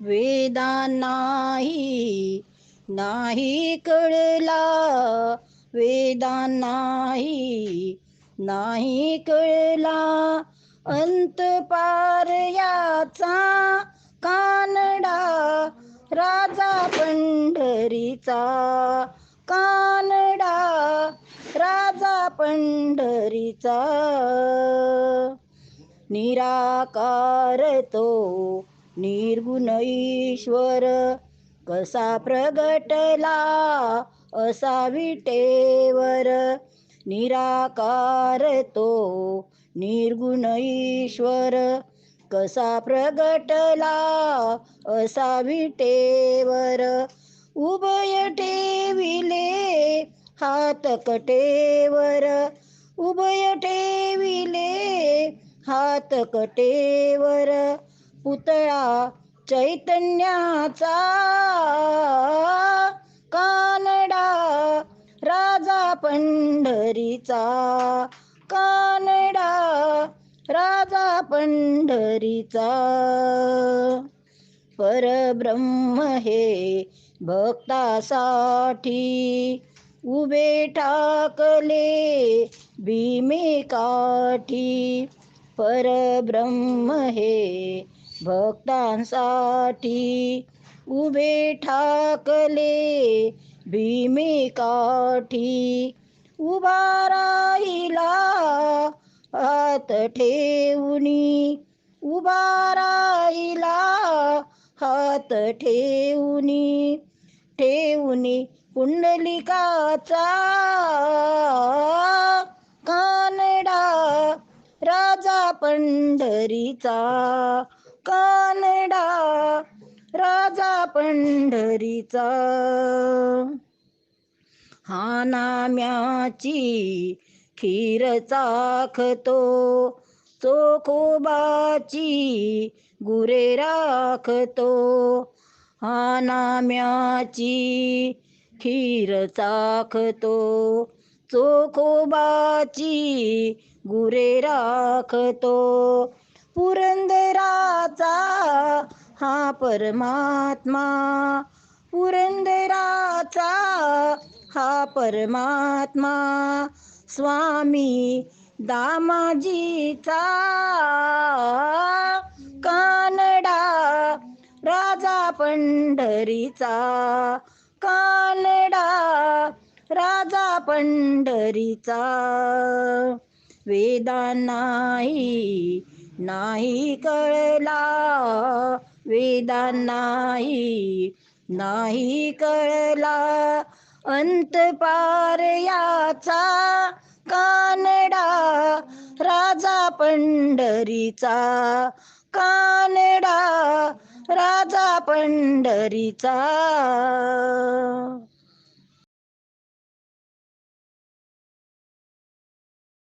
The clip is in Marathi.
वेदानाही नाही कळला. वेदानाही नाही कळला. अंत पार याचा कानडा राजा पंढरीचा कानडा राजा पंढरीचा. निराकार तो निर्गुण ईश्वर कसा प्रगटला असा विटेवर? निराकार तो निर्गुण ईश्वर कसा प्रगटला असा विटेवर? उभय ठेविले हात कटेवर उभय ठेविले हात कटेवर. पुतळा चैतन्याचा. कानडा राजा पंढरीचा. कानडा राजा पंढरीचा. परब्रह्म हे भक्तासाठी उभे ठाकले भीमे काठी परब्रह्म हे भक्तांसाठी उभे ठाकले भीमे काठी उभा राहिला हात ठेवणी उभा राहिला हात ठेवणी ठेवणी कुंडलिकाचा कानडा राजा पंढरीचा कानडा राजा पंढरीचा. हा नाम्याची खीर चाखतो चोखोबाची गुरे राखतो. हा नाम्याची खीर चाखतो चोखोबाची गुरे राखतो. पुरंदराचा हा परमात्मा. पुरंदराचा हा परमात्मा. स्वामी दामाजीचा कानडा राजा पंढरीचा कानडा राजा पंढरीचा. वेदा नाही नाही कळला वेदांनाही नाही कळला अंत पार याचा कानडा राजा पंढरीचा कानडा राजा पंढरीचा.